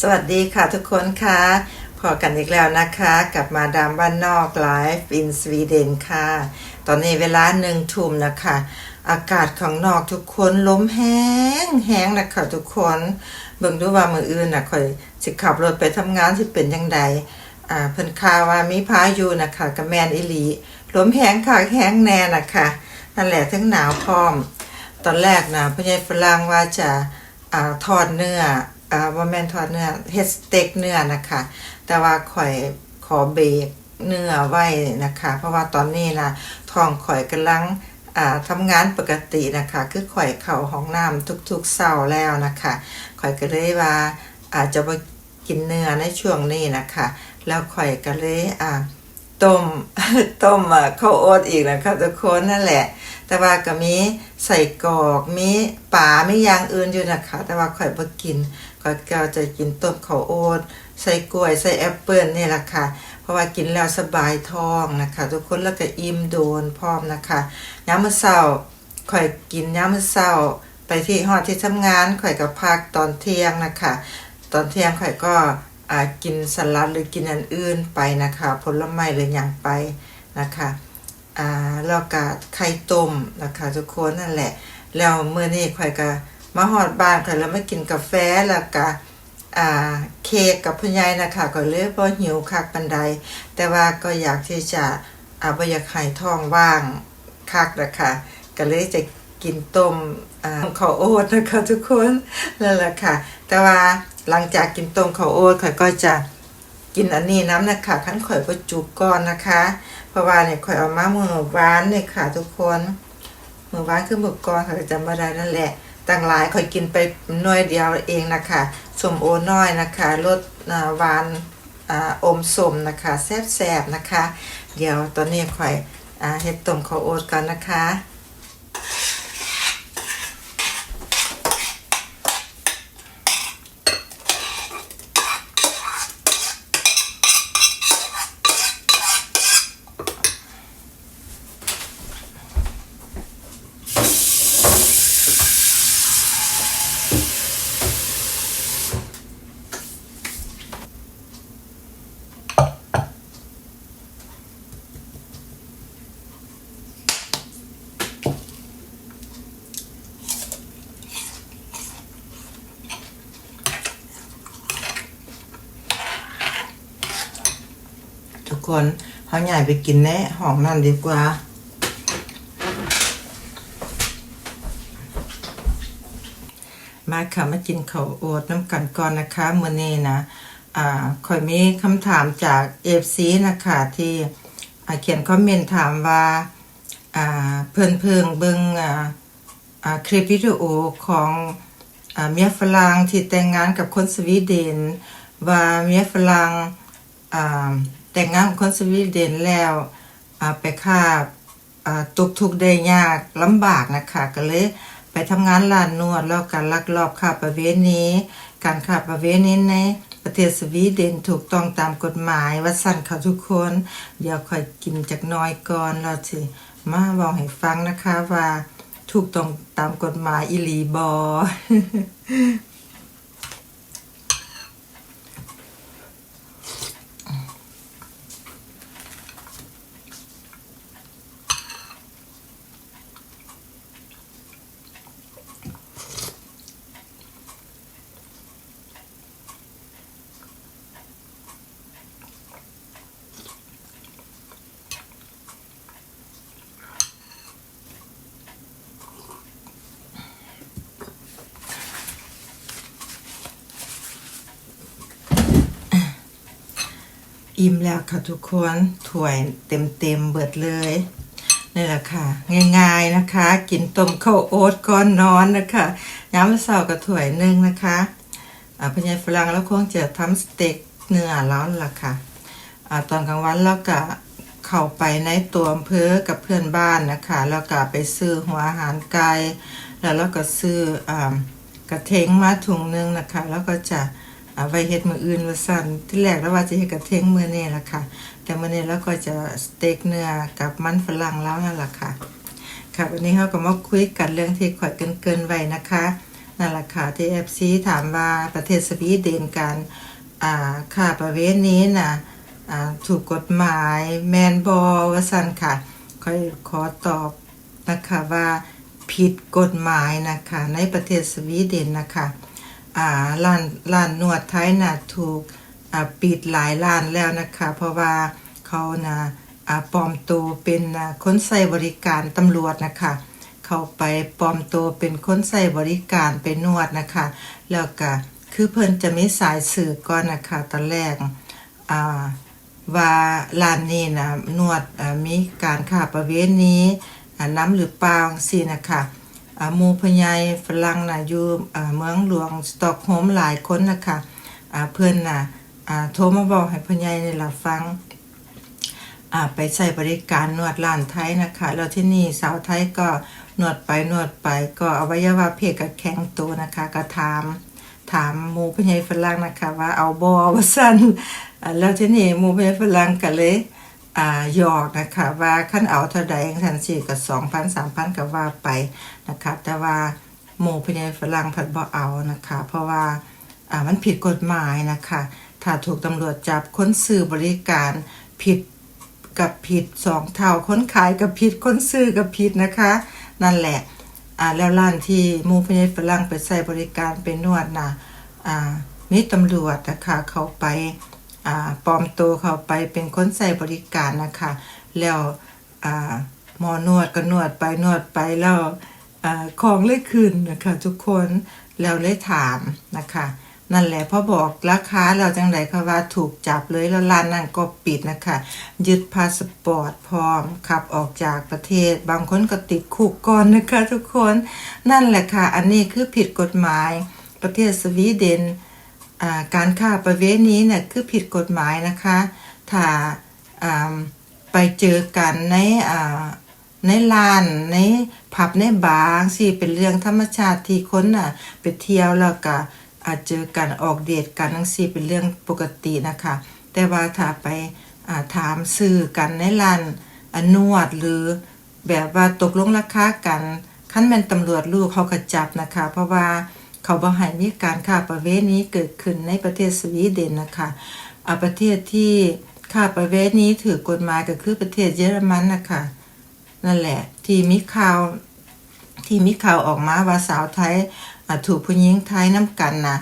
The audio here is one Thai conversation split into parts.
สวัสดีค่ะทุกคนค่ะพอกันอีกแล้วนะคะกับมาดามบ้านนอกไลฟ์อินสวีเดนค่ะ ตอนนี้เวลาหนึ่งทุ่มนะคะ อากาศของนอกทุกคนล้มแห้งแห้งนะคะทุกคน เบิ่งดูว่ามืออื่นนะคอยสิขับรถไปทำงานสิเป็นยังไงอ่าเพิ่นข่าว่ามีพายุนะคะกับแมนอิลีลมแห้งค่ะแห้งแน่นะคะนั่นแหละทั้งหนาวพร้อม ตอนแรกนะพ่อใหญ่ฝรั่งว่าจะอ่าทอดเนื้อ อ่าว่าแม่นทอดเนื้อเฮ็ดสเต็กเนื้อนะคะ แต่ว่าข่อยขอเบรกเนื้อไว้นะคะ เพราะว่าตอนนี้นะท้องข่อยกำลังอ่าทำงานปกตินะคะ คือข่อยเข้าห้องน้ำทุกๆเช้าแล้วนะคะ ข่อยก็เลยว่าอาจจะบ่กินเนื้อในช่วงนี้นะคะ แล้วข่อยก็เลยอ่าต้มต้มข้าวโอ๊ตอีกนะคะทุกคนนั่นแหละ แต่ว่าก็มีใส่กอกมีป่ามีอย่างอื่นอยู่นะคะ แต่ว่าข่อยบ่กิน ก็ก็จะกินต้มข้าวโอ๊ตใส่กล้วยใส่แอปเปิลนี่แหละค่ะ เพราะว่ากินแล้วสบายท้องนะคะ ทุกคนแล้วก็อิ่มโดนพร้อมนะคะยามมื้อเช้าข่อยกินยามมื้อเช้าไปที่ฮอดที่ทำงานข่อยก็พักตอนเที่ยงนะคะ ตอนเที่ยงข่อยก็กินสลัดหรือกินอันอื่นไปนะคะ ผลไม้หรืออย่างไปนะคะอ่าแล้วก็ไข่ต้มนะคะทุกคนนั่นแหละ แล้วเมื้อนี้ข่อยก็ มาฮอดบ้านข่อยแล้วมากินกาแฟแล้วก็อ่าเค้กกับพ่อใหญ่นะคะก็เลยบ่หิวคักปานใดแต่ว่าก็อยากที่จะอ่าบอยากให้ท้องว่างคักนะคะก็เลยจะกินต้มอ่าข้าวโอ๊ตนะคะทุกคนนั่นแหละค่ะ แต่ว่าหลังจากกินต้มข้าวโอ๊ตข่อยก็จะกินอันนี้น้ำนะคะขั้นข่อยก็จุกก่อนนะคะ เพราะว่าเนี่ยข่อยเอามาเมื่อวานเนี่ยค่ะ ทุกคนเมื่อวานคือเมื่อก่อนข่อยก็จำไม่ได้นั่นแหละ ต่างหลายคอยกินไปหน่วยเดียวเองนะคะสมโอน้อยนะคะรสหวานอมสมนะคะแซ่บๆนะคะ เดี๋ยวตอนนี้คอยเฮ็ดต้มข้าวโอ๊ตกันนะคะ กคนเขาใหญ่ไปกินแน่ห้องนั่นดีกว่ามาค่ะมากินข้าวโอ๊ตน้ำกันก่อนนะคะมื้อนี้นะอ่าคอยมีคำถามจากเอฟซีนะคะที่เขียนคอมเมนต์ถามว่าอ่าเพิ่นเพิ่งเบิ่งอ่าอ่าคลิปวิดีโอของอ่าเมียฝรั่งที่แต่งงานกับคนสวีเดน ว่าเมียฝรั่งอ่า แต่งงานกับคนสวีเดนแล้วไปค่าตุกทุกได้ยากลำบากนะคะก็เลยไปทำงานร้านนวดแล้วการลักลอบค้าประเวณีการค้าประเวณีในประเทศสวีเดนถูกต้องตามกฎหมายว่าสั่นเขาทุกคน เดี๋ยวค่อยกินจากน้อยก่อนแล้วสิมาบอกให้ฟังนะคะว่าถูกต้องตามกฎหมายอิลีบอ อิ่มแล้วค่ะทุกคนถ้วยเต็มเต็มเบิดเลยนี่แหละค่ะ ง่ายๆนะคะ กินต้มข้าวโอ๊ตก่อนนอนนะคะย้ำเสาร์กับถ้วยหนึ่งนะคะพญายฝรั่งแล้วคงจะทำสเต็กเนื้อแล้วล่ะค่ะอตอนกลางวันแล้วก็เข้าไปในตัวอำเภอกับเพื่อนบ้านนะคะแล้วก็ไปซื้อหัวอาหารไก่แล้วเราก็ซื้ออกระเทงมาถุงนึงนะคะ แล้วก็จะ เอาไว้เฮ็ดมืออื่นว่าสั่นที่แรกแล้วว่าจะเฮ็ดกระเทงมือนี่ล่ะค่ะ แต่มื้อนี้แล้วก็จะสเต็กเนื้อกับมันฝรั่งแล้วนั่นล่ะค่ะค่ะวันนี้เราก็มาคุยกันเรื่องที่ข่อยเกินๆไว้นะคะนั่นแหละค่ะที่เอฟซีถามว่าประเทศสวีเดนการอ่าค่าประเวณีน่ะอ่าถูกกฎหมายแมนบอว่าสันค่ะค่อยขอตอบนะคะว่าผิดกฎหมายนะคะในประเทศสวีเดนนะคะ อ่าร้านร้านนวดไทยน่ะถูกอ่าปิดหลายร้านแล้วนะคะ เพราะว่าเขาน่ะอ่าปลอมตัวเป็นคนใส่บริการตำรวจนะคะ เขาไปปลอมตัวเป็นคนใส่บริการไปนวดนะคะ แล้วก็คือเพิ่นจะมีสายสืบก่อนนะคะตอนแรกอ่าว่าร้านนี้นะนวดมีการค้าประเวณีอ่าน้ำหรือเปล่าสินะคะ หมูพญายฝรั่งนะอยู่เมืองหลวงสตอกโฮล์มหลายคนนะคะเพื่อนนะอ่าโทรมาบอกให้พญายในี่ล่ะฟังไปใช้บริการนวดร้านไทยนะคะ แล้วที่นี่สาวไทยก็นวดไปนวดไปก็อวัยวะเพศก็แข็งตัวนะคะก็ถามถามหมูพญายฝรั่งนะคะว่าเอาบอว่าสั้นอ่าแล้วที่นี่หมูพญายฝรั่งก็เลย อ่าหยอกนะคะว่าขั้นเอาเท่าใดทันสี่กับสองพันสามพันก็ว่าไปนะคะแต่ว่าหมูพญายฝรั่งผัดบ่เอานะคะ เพราะว่าอ่ามันผิดกฎหมายนะคะ ถ้าถูกตำรวจจับค้นซื้อบริการผิดกับผิดสองเท่าคนขายกับผิดค้นซื้อกับผิดนะคะ นั่นแหละอ่าแล้วร้านที่หมูพญฝรั่งไปใส่บริการไปนวดนะอ่ามีตำรวจนะคะเขาไป ปลอมตัวเขาไปเป็นคนใส่บริการนะคะ แล้วอ่าหมอนวดก็นวดไปนวดไปแล้วอของเลยขึ้นนะคะทุกคนแล้วเลยถามนะคะนั่นแหละพอบอกราคาเราจังไดเขาว่าถูกจับเลยแล้วร้านนั่นก็ปิดนะคะ ยึดพาสปอร์ตพร้อมขับออกจากประเทศ บางคนก็ติดคุกก่อนนะคะทุกคน นั่นแหละค่ะ อันนี้คือผิดกฎหมายประเทศสวีเดน การค้าประเวณีเนี่ยคือผิดกฎหมายนะคะ ถ้าไปเจอกันในในลานในผับในบาร์สิเป็นเรื่องธรรมชาติที่คนน่ะไปเที่ยวแล้วก็อาจเจอกันออกเดทกันทั้งสี่เป็นเรื่องปกตินะคะ แต่ว่าถ้าไปาถามซื้อกันในลานอนนวดหรือแบบว่าตกลงราคากันขั้นแม่นตำรวจลูกเขาก็จับนะคะ เพราะว่า เขาบ่ให้มีการค้าประเวณีเกิดขึ้นในประเทศสวีเดนนะคะอาประเทศที่ค้าประเวณีถือกฎหมายก็คือประเทศเยอรมันนะคะนั่นแหละที่มีข่าวที่มีข่าวออกมาว่าสาวไทยถูกผู้หญิงไทยน้ำกันนะ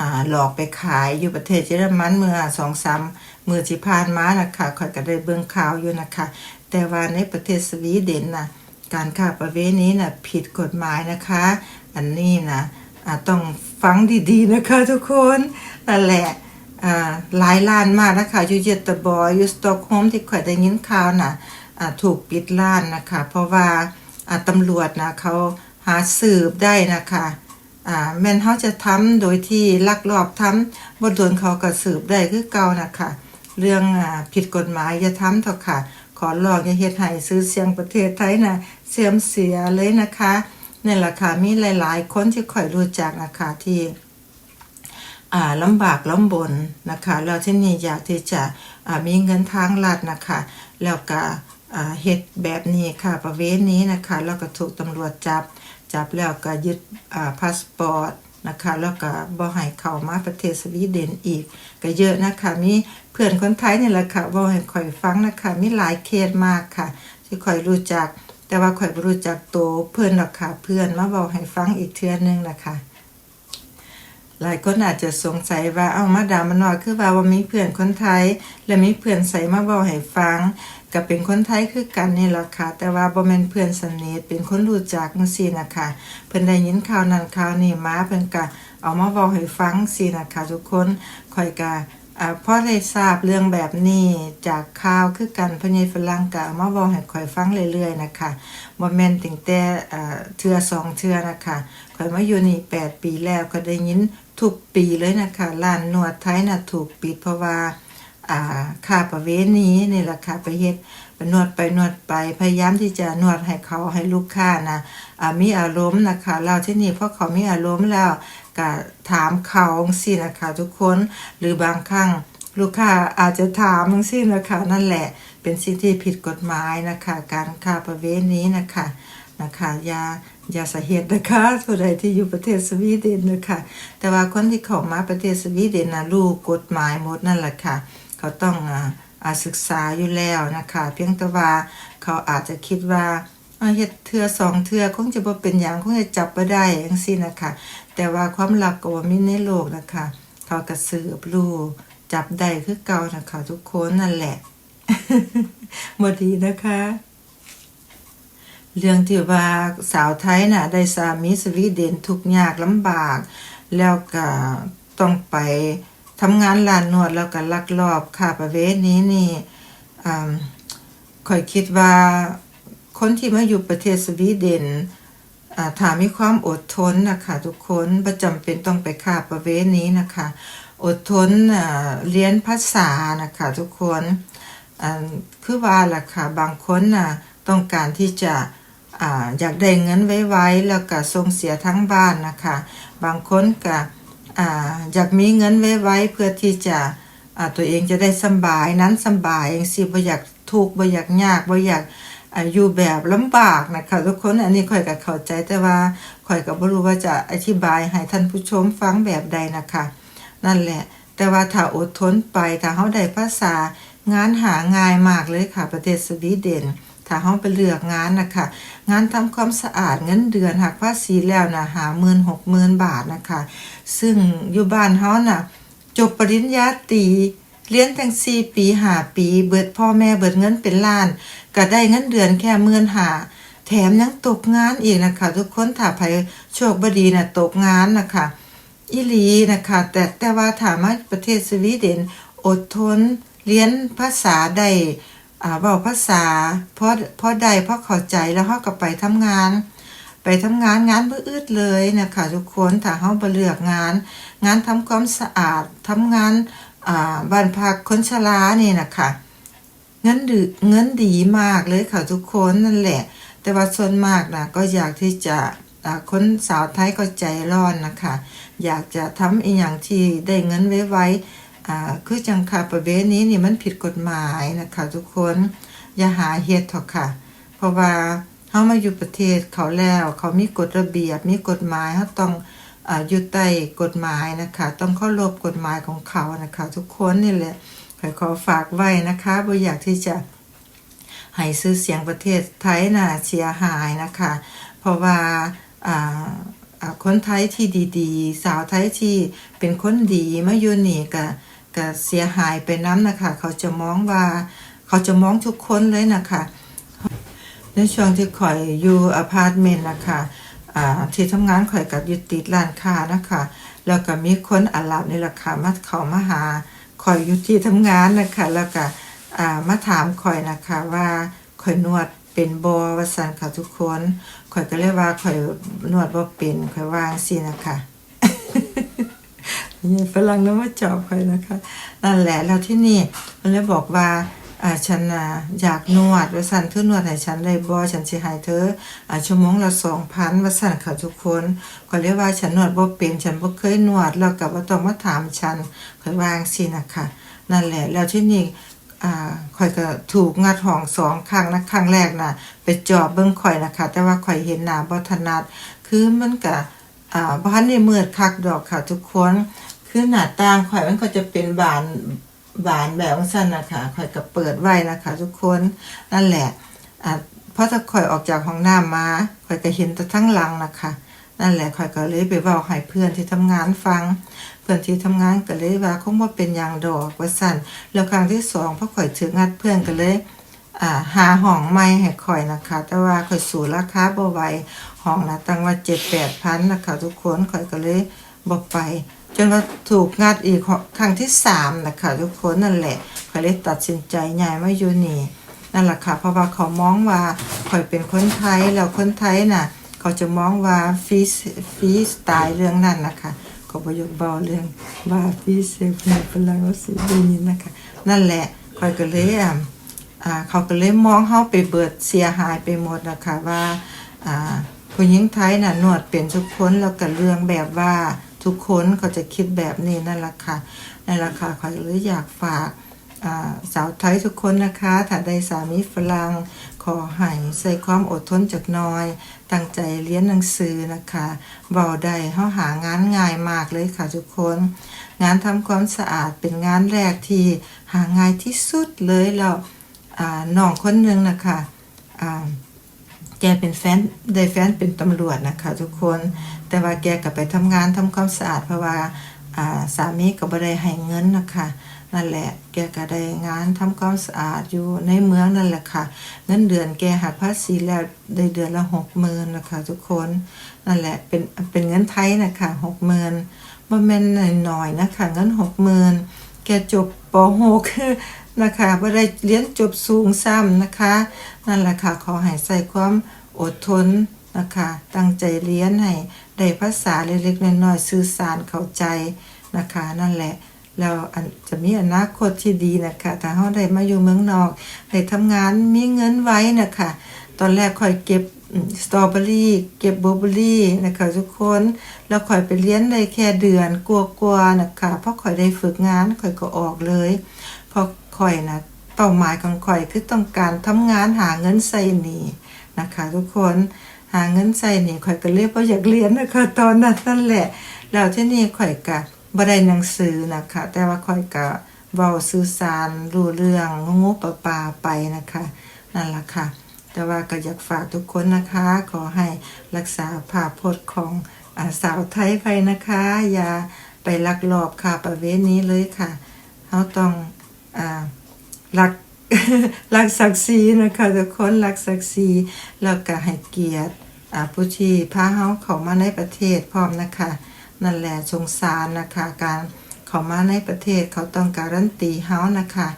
อ่าหลอกไปขายอยู่ประเทศเยอรมันเมื่อสองสามมือที่ผ่านมานะคะข่อยก็ได้เบิ่งข่าวอยู่นะคะ แต่ว่าในประเทศสวีเดนนะการค้าประเวณีนะผิดกฎหมายนะคะ อันนี้นะอ่า ต้องฟังดีๆนะคะทุกคนนั่นแหละหลายล้านมากนะคะอยู่เยตบอยอยู่สตอกโฮมที่ข่อยได้ยินข่าวน่ะอ่าถูกปิดล้านนะคะ เพราะว่าตำรวจนะเขาหาสืบได้นะคะแม่นเขาจะทำโดยที่ลักลอบทำบ่โดนเขาก็สืบได้คือเก่านะคะเรื่องอผิดกฎหมายอย่าทำเถอะค่ะ ขอร้องอย่าเฮ็ดให้ซื้อเสียงประเทศไทยนะเสื่อมเสียเลยนะคะ นี่แหละค่ะมีหลาย ๆ คนที่ข่อยรู้จักนะคะที่อ่าลำบากลำบนนะคะแล้วที่นี่อยากที่จะอ่ามีเงินทางลัดนะคะแล้วก็อ่าเฮ็ดแบบนี้ค่ะประเวณนี้นะคะแล้วก็ถูกตำรวจจับจับแล้วก็ยึดอ่าพาสปอร์ตนะคะแล้วก็บ่ให้เข้ามาประเทศสวีเดนอีก ก็เยอะนะคะมีเพื่อนคนไทยนี่แหละค่ะบ่ให้ข่อยฟังนะคะมีหลายเคสมากค่ะ ที่ข่อยรู้จัก แต่ว่าข่อยบ่รู้จักตัวเพื่อนหรอกค่ะ เพื่อนมาบอกให้ฟังอีกเทื่อนึงนะคะหลายคนอาจจะสงสัยว่าเอ้ามาดามันน้อยคือว่าว่ามีเพื่อนคนไทย และมีเพื่อนใส่มาบอกให้ฟังก็เป็นคนไทยคือกันนี่แหละค่ะ แต่ว่าบ่แม่นเพื่อนสนิทเป็นคนรู้จักจังซี่นะคะเพิ่นได้ยินข่าวนั้นข่าวนี้มาเพิ่นก็เอามาบอกให้ฟังซี่นะคะทุกคนค่อยก็ อ่าพอได้ทราบเรื่องแบบนี้จากข่าวคือกันพญายฝรั่งก็เอามาบอกให้ข่อยฟังเรื่อยๆนะคะบ่แม่นตั้งแต่อ่าเทื่อสองเทื่อนะคะข่อยมาอยู่นี่แปดปีแล้วก็ได้ยินทุกปีเลยนะคะร้านนวดไทยน่ะถูกปิดเพราะว่าอ่าค่าประเวณีนี่แหละค่ะไปเฮ็ดไปนวดไปนวดไปพยายามที่จะนวดให้เขาให้ลูกค้านะอ่ามีอารมณ์นะคะเราที่นี่เพราะเขามีอารมณ์แล้ว ก็ถามเขาสินะคะทุกคนหรือบางครั้งลูกค้าอาจจะถามมึงสินะคะนั่นแหละเป็นสิ่งที่ผิดกฎหมายนะคะ การค้าประเวณีนะคะนะคะยายาสาเหตุนะคะผู้ใดที่อยู่ประเทศสวีเดนนะคะแต่ว่าคนที่เข้ามาประเทศสวีเดนนะรู้กฎหมายหมดนั่นแหละค่ะ เขาต้องอ่าศึกษาอยู่แล้วนะคะ เพียงแต่ว่าเขาอาจจะคิดว่าอ่าเฮ็ดเทือสองเทือคงจะบ่เป็นอย่างคงจะจับบ่ได้จังซี่นะคะ แต่ว่าความลับก็บ่มีในโลกนะคะ เขาก็สือบรู้จับได้คือเก่านะคะทุกคนนั่นแหละบ่ดีนะคะ เรื่องที่ว่าสาวไทยน่ะ ได้สามีสวีเดนทุกยากลำบาก แล้วก็ต้องไปทำงานร้านนวดแล้วก็ลักลอบค่าประเวณีนี่อ่าข่อยคิดว่าคนที่มาอยู่ประเทศสวีเดน ถ้ามีความอดทนนะคะทุกคนประจำเป็นต้องไปค่าประเวณีนะคะ อดทนเรียนภาษานะคะทุกคนคือว่าล่ะค่ะบางคนน่ะต้องการที่จะออยากได้เงินไว้ๆแล้วก็ส่งเสียทั้งบ้านนะคะ บางคนก็อ่าอยากมีเงินไว้ๆเพื่อที่จะตัวเองจะได้สบายนั้นสบายอย่างสิบ่อยากทุกข์บ่อยากยากบ่อยาก อยู่แบบลำบากนะคะทุกคนอันนี้ข่อยก็เข้าใจแต่ว่าข่อยก็บ่รู้ว่าจะอธิบายให้ท่านผู้ชมฟังแบบใดนะคะ นั่นแหละ แต่ว่าถ้าอดทนไปถ้าเฮาได้ภาษางานหาง่ายมากเลยค่ะ ประเทศสวีเดนถ้าเฮาไปเลือกงานนะคะงานทำความสะอาดเงินเดือนหักภาษีแล้วนะหาหมื่นหกหมื่นบาทนะคะ ซึ่งอยู่บ้านเฮาน่ะจบปริญญาตรี เรียนตั้งสี่ปีหาปี เบิดพ่อแม่เบิดเงินเป็นล้าน ก็ได้เงินเดือนแค่หมื่นหาแถมยังตกงานอีกนะคะ ทุกคนถ้าไผโชคบดีน่ะตกงานนะคะอีลีนะคะ แต่แต่ว่าถามว่าประเทศสวีเดนอดทนเรียนภาษาได้อ่าเว้าภาษาเพราะเพราะใดเพราะเข้าใจแล้วเฮาก็ไปทำงาน ไปทำงานงานบ่อึดเลยนะคะทุกคนถ้าเฮาบ่เลือกงาน งานทำความสะอาดทำงาน บ้านพักคนชรานี่นะคะเงินดืเงินดีมากเลยค่ะทุกคนนั่นแหละ แต่ว่าส่วนมากนะก็อยากที่จะคนสาวไทยก็ใจร้อนนะคะ อยากจะทำอีอย่างที่ได้เงินไว้ไว้คือจังค่าประเวณีนี่มันผิดกฎหมายนะคะทุกคนอย่าหาเฮ็ดเถอะค่ะ เพราะว่าเฮามาอยู่ประเทศเขาแล้ว เขามีกฎระเบียบมีกฎหมายเฮาต้อง อยู่ใต้กฎหมายนะคะ ต้องเคารพกฎหมายของเขานะคะ ทุกคนนี่แหละขอขอฝากไว้นะคะบ่อยากที่จะให้ซื้อเสียงประเทศไทยน่ะเสียหายนะคะ เพราะว่าคนไทยที่ดีๆ สาวไทยที่เป็นคนดีมาอยู่นี่ก็ก็เสียหายไปน้ำนะคะ เขาจะมองว่าเขาจะมองทุกคนเลยนะคะ ในช่วงที่ข่อยอยู่อพาร์ตเมนต์นะคะ ที่ทำงานข่อยกับยู่ติดร้านค้านะคะ แล้วก็มีคนอาหรับนี่แหละค่ะมาเขามาหาข่อยอยู่ที่ทำงานนะคะ แล้วก็มาถามข่อยนะคะว่าข่อยนวดเป็นบอว่าสันค่ะทุกคนข่อยก็เลยกว่าข่อยนวดบ่เป็นข่อยวางสินะคะฝรั่งนั้นมาจอบข่อยนะคะนั่นแหละแล้วที่นี่มันเลยบอกว่า อ่าฉันน่ะอยากนวดว่าสันเธอนวดให้ฉันได้บ่ฉันสิให้เธออ่าชั่วโมงละ2,000ว่าสันค่ะทุกคนก็เรียกว่าฉันนวดบ่เป็นฉันบ่เคยนวดแล้วก็บ่ต้องมาถามฉันค่อยวางสินะคะนั่นแหละแล้วที่นี่อ่าข่อยก็ถูกงัดห้องสองครั้งนะครั้งแรกน่ะไปจอบเบิ่งข่อยนะคะ แต่ว่าข่อยเห็นหน้าบ่ถนัด คือมันก็อ่าบ่ทันได้มืดคักดอกค่ะทุกคน คือหน้าต่างข่อยมันก็จะเป็นบาน บานแบบสั้นนะคะข่อยก็เปิดไว้นะคะ ทุกคนนั่นแหละอะเพราะถ้าข่อยออกจากห้องน้ำมาข่อยก็เห็นแต่ทั้งหลังนะคะ นั่นแหละข่อยก็เลยไปเว้าให้เพื่อนที่ทำงานฟัง เพื่อนที่ทำงานก็เลยว่าคงว่าเป็นยางดอกว่าสั่นแล้วครั้งที่สองพอข่อยถึงงัดเพื่อนก็เลยอ่าหาห้องใหม่ให้ข่อยนะคะ แต่ว่าข่อยสูราคาบ่ไหวห้องละตั้งว่า7-8,000นนะคะ ทุกคนข่อยก็เลยบ่ไป จนว่าถูกงัดอีกครั้งที่สามนะคะทุกคนนั่นแหละข่อยเลยตัดสินใจย้ายมาอยู่นี่นั่นแหละค่ะเพราะว่าเขามองว่าข่อยเป็นคนไทยแล้วคนไทยน่ะ เขาจะมองว่าฟีสฟีสตล์เรื่องนั้นนะคะเขาประยกเบาเรื่องว่าฟีสเซฟในฝรั่งว่าสิดีนี้นะคะนั่นแหละข่อยก็เลยอ่าเขาก็เลยมองเฮาไปเบิดเสียหายไปหมดนะคะว่าอ่าผู้หญิงไทยน่ะนวดเป็นทุกคนแล้วก็เรื่องแบบว่า ทุกคนเขาจะคิดแบบนี้นั่นแหละค่ะนั่นแหละค่ะเขาเลยอยากฝากสาวไทยทุกคนนะคะ ถ้าได้สามีฝรั่งขอให้ใส่ความอดทนจากหน้อย ตั้งใจเรียนหนังสือนะคะเบาได้เฮาหางานง่ายมากเลยค่ะทุกคน งานทำความสะอาดเป็นงานแรกที่หาง่ายที่สุดเลยแล้วอ่าน้องคนหนึ่งนะคะอ่า แกเป็นแฟนได้แฟนเป็นตำรวจนะคะทุกคนแต่ว่าแกก็ไปทำงานทำความสะอาดเพราะว่าสามีก็บ่ได้ให้เงินนะคะนั่นแหละแกก็ได้งานทำความสะอาดอยู่ในเมืองนั่นแหละค่ะ เงินเดือนแกหักภาษีแล้วได้เดือนละหกหมื่นนะคะทุกคนนั่นแหละเป็นเป็นเงินไทยนะคะหกหมื่นบ่แม่นหน่อยๆนะคะเงินหกหมื่นแกจบป .6 นะคะบ่ได้เรียนจบสูงซ้ำนะคะ นั่นแหละค่ะขอให้ใส่ความอดทนนะคะ ตั้งใจเรียนให้ได้ภาษาเล็กๆน้อยๆสื่อสารเข้าใจนะคะ นั่นแหละแล้วจะมีอนาคตที่ดีนะคะถ้าเฮาได้มาอยู่เมืองนอกได้ทำงานมีเงินไว้นะคะ ตอนแรกค่อยเก็บสตรอเบอรี่เก็บบบเบอรี่นะคะทุกคนแล้วค่อยไปเรียนได้แค่เดือนกลัวๆนะคะเพราะค่อยได้ฝึกงานค่อยก็ออกเลยพราะค่อยนะเป้าหมายของค่อยคือต้องการทำงานหาเงินใส่หนี้นะคะ ทุกคนหาเงินใส่หนี้ค่อยก็เรียกว่าอยากเรียนนะคะตอนนั้นนั่นแหละแล้วที่นี่ข่อยกะบ่ได้หนังสือนะคะ แต่ว่าข่อยกะเว้าสื่อสารรู้เรื่องงูปลาปลาไปนะคะนั่นละค่ะ แต่ว่าก็อยากฝากทุกคนนะคะ ขอให้รักษาภาพพจน์ของอสาวไทยไปนะคะ อย่าไปลักลอบค่ะประเวณนี้เลยค่ะเขาต้อง รักศักดิ์ศรีนะคะทุกคนรักศักดิ์ศรีแล้วก็ให้เกียรติผู้ที่พาเฮาเข้ามาในประเทศพร้อมนะคะ นั่นแหละสงสารนะคะการเข้ามาในประเทศเขาต้องการันตีเฮานะคะ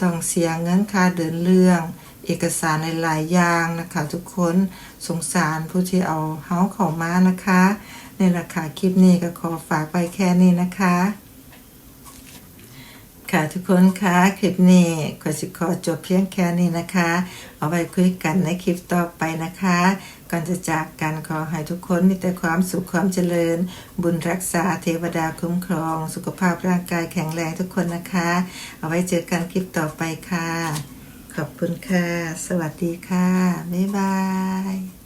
ต้องเสียเงินค่าเดินเรื่องเอกสารในหลายอย่างนะคะ ทุกคนสงสารผู้ที่เอาเฮาเข้ามานะคะนี่แหละค่ะคลิปนี้ก็ขอฝากไปแค่นี้นะคะ ค่ะทุกคนคะคลิปนี้ขอสิขอจบเพียงแค่นี้นะคะ เอาไว้คุยกันในคลิปต่อไปนะคะ ก่อนจะจากกันขอให้ทุกคนมีแต่ความสุขความเจริญ บุญรักษาเทวดาคุ้มครอง สุขภาพร่างกายแข็งแรงทุกคนนะคะ เอาไว้เจอกันคลิปต่อไปค่ะ ขอบคุณค่ะ สวัสดีค่ะ บ๊ายบาย